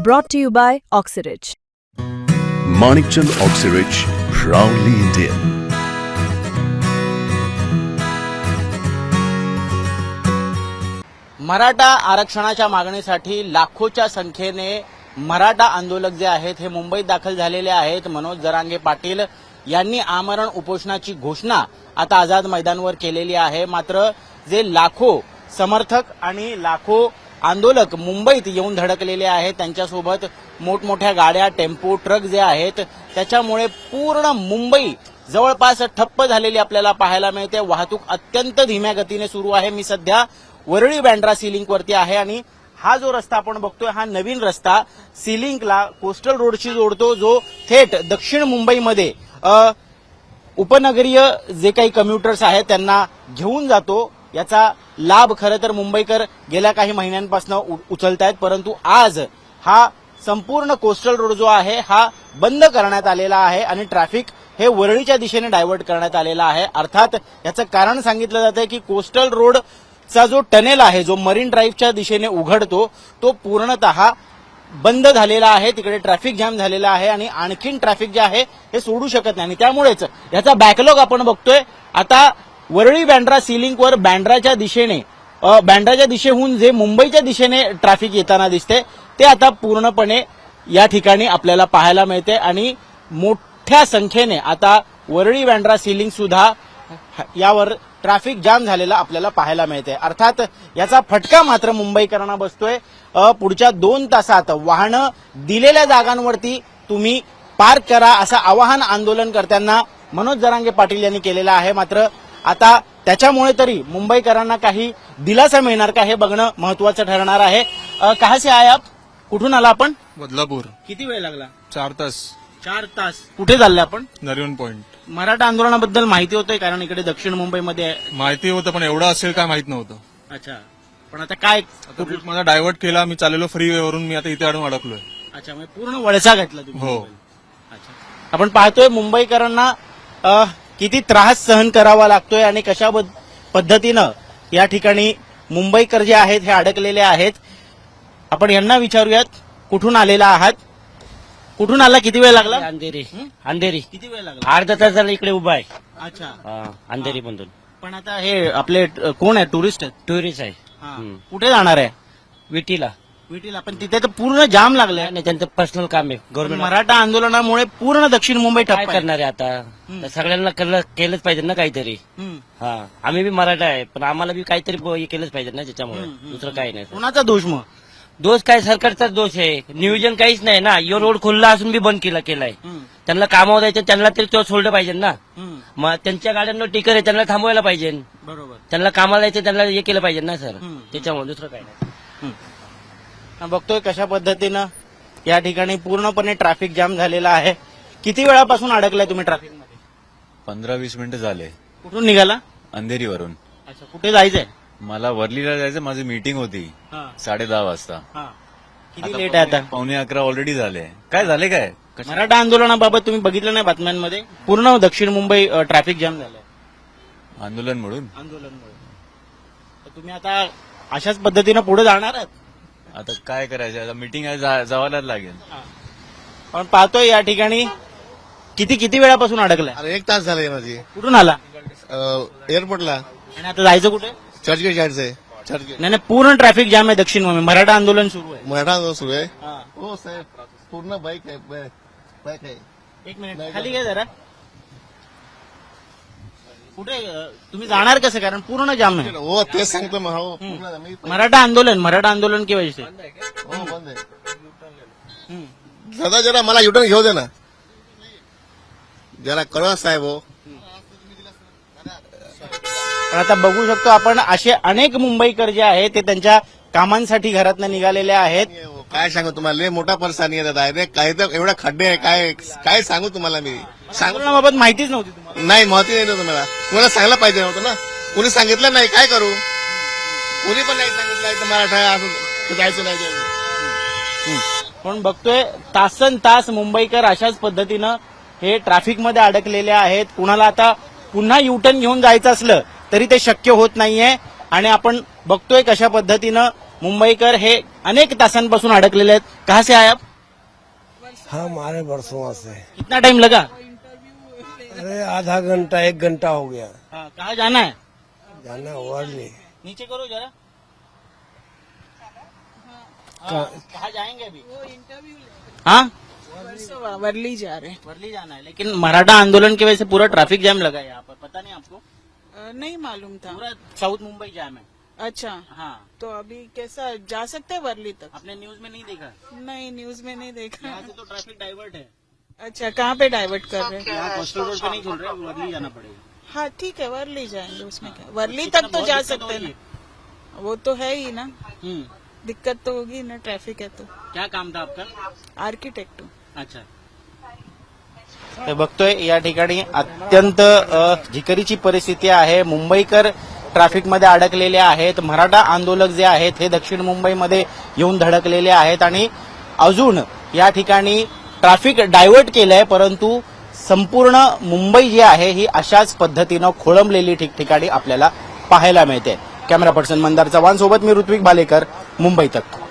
Brought to you by Oxyridge. Manikchand Oxyrich, proudly Indian. Maratha आरक्षणाच्या मागणीसाठी लाखोच्या संख्येने मराठा आंदोलक जे आहेत हे मुंबईत दाखल झालेले आहेत मनोज जरांगे पाटील यांनी आमरण उपोषणाची घोषणा आता आझाद मैदानवर केलेली आहे मात्र जे लाखो समर्थक आणि लाखो आंदोलक मुंबईत येऊन धडकलेले आहेत. त्यांच्यासोबत मोठमोठ्या गाड्या टेम्पो ट्रक जे आहेत त्याच्यामुळे पूर्ण मुंबई जवळपास ठप्प झालेली आपल्याला पाहायला मिळते. वाहतूक अत्यंत धीम्या गतीने सुरू आहे. मी सध्या वरळी बँड्रा सिलिंक वरती आहे आणि हा जो रस्ता आपण बघतोय हा नवीन रस्ता सिलिंकला कोस्टल रोडशी जोडतो. जो थेट दक्षिण मुंबईमध्ये उपनगरीय जे काही कम्युटर्स आहेत त्यांना घेऊन जातो. याचा लाभ खरं तर मुंबईकर गेल्या काही महिन्यांपासून उचलत आहेत परंतु आज हा संपूर्ण कोस्टल रोड जो आहे हा बंद करण्यात आलेला आहे आणि ट्रॅफिक हे वरळीच्या दिशेने डायव्हर्ट करण्यात आलेला आहे. अर्थात याचं कारण सांगितलं जातं की कोस्टल रोडचा जो टनेल आहे जो मरीन ड्राईव्हच्या दिशेने उघडतो तो पूर्णतः बंद झालेला आहे तिकडे ट्रॅफिक जाम झालेला आहे आणि आणखीन ट्रॅफिक जे आहे हे सोडू शकत नाही. आणि त्यामुळेच याचा बॅकलॉग आपण बघतोय. आता वरळी बँड्रा सिलिंकवर बँड्राच्या दिशेने बँड्राच्या दिशेहून जे मुंबईच्या दिशेने ट्रॅफिक येताना दिसते ते आता पूर्णपणे या ठिकाणी आपल्याला पाहायला मिळते आणि मोठ्या संख्येने आता वरळी बँड्रा सिलिंग सुद्धा यावर ट्रॅफिक जाम झालेला आपल्याला पाहायला मिळते अर्थात याचा फटका मात्र मुंबईकरांना बसतोय. पुढच्या दोन तासात वाहनं दिलेल्या जागांवरती तुम्ही पार्क करा असं आवाहन आंदोलनकर्त्यांना मनोज जरांगे पाटील यांनी केलेलं आहे. मात्र आता त्याच्यामुळे तरी मुंबईकरांना काही दिलासा मिळणार का हे बघणं महत्वाचं ठरणार आहे. अ, कहा से आए आप? कुठून आला आपण? बदलापूर. किती वेळ लागला? चार तास. चार तास. कुठे चालले आपण? नरिमन पॉइंट मराठा आंदोलनाबद्दल माहिती होतंय कारण इकडे दक्षिण मुंबईमध्ये आहे. माहिती होतं पण एवढं असेल काय माहीत नव्हतं. अच्छा. पण आता काय माझा डायव्हर्ट केला मी चाललेलो फ्री वे वरून मी आता इथे अडून अडकलोय. अच्छा म्हणजे पूर्ण वळसा घातला तुम्ही हो. अच्छा. आपण पाहतोय मुंबईकरांना किती त्रास सहन करावा लागतोय आणि कशा पद्धतीनं या ठिकाणी मुंबईकर जे आहेत हे अडकलेले आहेत. आपण यांना विचारूयात कुठून आलेला आहात? कुठून आला? किती वेळ लागला? अंधेरी? अंधेरी. किती वेळ लागला? अर्धा तास झाला इकडे उभा आहे. अच्छा. हा, अंधेरी मधून पण आता हे आपले अ, कोण आहे? टुरिस्ट आहेत? टुरिस्ट आहे. कुठे जाणार आहे? विटीला. विटीला पण तिथे तर पूर्ण जाम लागलाय. आणि त्यांचं पर्सनल काम आहे. गव्हर्नमेंट मराठा आंदोलनामुळे पूर्ण दक्षिण मुंबई काय ठप्प आहे. करणार आहे आता? तर सगळ्यांना केलं- केलंच पाहिजे ना काहीतरी. हम्म. हा. आम्ही बी मराठा आहे पण आम्हाला बी काहीतरी ब- हे केलंच पाहिजे ना त्याच्यामुळे. दुसरं काही नाही. कुणाचा दोष मग? दोष काय? सरकारचाच दोष आहे. नियोजन काहीच नाही ना. यो रोड खुल्ला असून बी बंद केला केलाय. हम्म. त्यांना कामावर द्यायचं त्यांना तरी तो सोडलं पाहिजे ना. हम्म. मग त्यांच्या गाड्यांवर टिकर आहे त्यांना थांबवायला पाहिजे. बरोबर. त्यांना कामाला द्यायचं त्यांना हे केलं पाहिजे ना सर. हम्म. त्याच्यामुळे दुसरं काही नाही. बघतोय कशा पद्धतीनं या ठिकाणी पूर्णपणे ट्रॅफिक जाम झालेला आहे. किती वेळापासून अडकलाय तुम्ही ट्रॅफिकमध्ये? पंधरा वीस मिनिटं झाले. कुठून निघाला? अंधेरीवरून. अच्छा कुठे जायचंय? मला वर्लीला जायचं माझी मीटिंग होती. हा, साडे दहा वाजता. हा. किती लेट आहे आता? पावणे अकरा ऑलरेडी झाले. काय झाले काय? कशा- मराठा आंदोलनाबाबत तुम्ही बघितलं नाही बातम्यांमध्ये? पूर्ण दक्षिण मुंबई अ, ट्रॅफिक जाम झालंय. आंदोलन म्हणून? आंदोलनमुळे तर तुम्ही आता अशाच पद्धतीनं पुढे जाणार आहात? आता काय करायचं? आता मीटिंग आहे जा- जावायलाच लागेल. पण पाहतोय या ठिकाणी. किती किती वेळापासून अडकलाय? अरे एक तास झालाय माझी. कुठून आला? अं, एअरपोर्टला आणि आता जायचं कुठे? चर्चगेट जायचंय चर्चगेट. नाही नाही पूर्ण ट्रॅफिक जाम आहे दक्षिण मुंबई मराठा आंदोलन सुरू आहे. मराठा आंदोलन सुरू आहे. हा. हो साहेब. पूर्ण बाईक आहे बाईक बाईक आहे. एक मिनिट खाली घ्या जरा. कुठे तुम्ही जाणार कसं? कारण पूर्ण जाम आहे. हो तेच सांगतो मग. हो पूर्ण मराठा आंदोलन मराठा आंदोलन की वजह से. हो बंद आहे. दादा जरा मला युटर्न घेऊ दे ना. जरा कळवा साहेब हो. पण आता बघू शकतो आपण असे अनेक मुंबईकर जे आहेत ते त्यांच्या कामांसाठी घरातनं निघालेले आहेत. काय सांगू तुम्हाला? लय मोठा परेशानी आहे. दादा अरे काय तर एवढा खड्डे आहे. काय काय सांगू तुम्हाला मी? सांगू आंदोलनाबाबत माहितीच नव्हती तुम्हाला. नाही माहिती नाही ना तुम्हाला तुम्हाला सांगायला पाहिजे नव्हतं ना. कुणी सांगितलं नाही काय करू? कुणी पण नाही सांगितलं इथं मराठा आहे, असं जायचं नाही जायचं. पण बघतोय तासन तास मुंबईकर अशाच पद्धतीनं हे ट्रॅफिकमध्ये अडकलेले आहेत. कुणाला आता पुन्हा युटर्न घेऊन जायचं असलं तरी ते शक्य होत नाहीये. आणि आपण बघतोय कशा पद्धतीनं मुंबईकर हे अनेक तासांपासून अडकलेले आहेत. कहा से आए आप? हाँ हमारे बरसों से कितना टाइम लगा? अरे आधा घंटा एक घंटा हो गया. हाँ, कहाँ जाना है? जाना वर्ली नीचे करो जरा. हाँ, कहाँ जाएँगे अभी? हाँ? वर्ली जा रहे हैं. वर्ली जाना है लेकिन मराठा आंदोलन की वजह से पूरा ट्रैफ़िक जैम लगा है यहाँ पर पता नहीं आपको? नहीं मालूम था. पूरा साउथ मुंबई जैम है। अच्छा। हाँ। तो अभी कैसा जा सकते हैं वर्ली तक? आपने न्यूज़ में नहीं देखा? नहीं न्यूज़ में नहीं देखा। यहाँ से तो ट्रैफ़िक डाइवर्ट है। अच्छा कहाँ पे डाइवर्ट कर रहे हैं? यहाँ कोस्टल रोड पे नहीं खुल रहा है वर्ली जाना पड़ेगा। हाँ ठीक है वर्ली जाएँगे उसमें क्या? वर्ली तक तो जा सकते हैं वो तो है ही ना। हम्म, दिक्कत तो होगी ना ट्रैफ़िक है तो। क्या काम था आपका? आर्किटेक्ट हूँ। अच्छा। हे बघतोय या ठिकाणी अत्यंत झिकरीची परिस्थिती आहे. मुंबईकर ट्रॅफिकमध्ये अडकलेले आहेत. मराठा आंदोलक जे आहेत हे दक्षिण मुंबईमध्ये येऊन धडकलेले आहेत आणि अजून या ठिकाणी ट्रॅफिक डायव्हर्ट केलंय परंतु संपूर्ण मुंबई जी आहे ही अशाच पद्धतीनं खोळंबलेली ठिकठिकाणी आपल्याला पाहायला मिळते. कॅमेरा पर्सन मंदार चव्हाण सोबत मी ऋत्विक भालेकर मुंबई तक.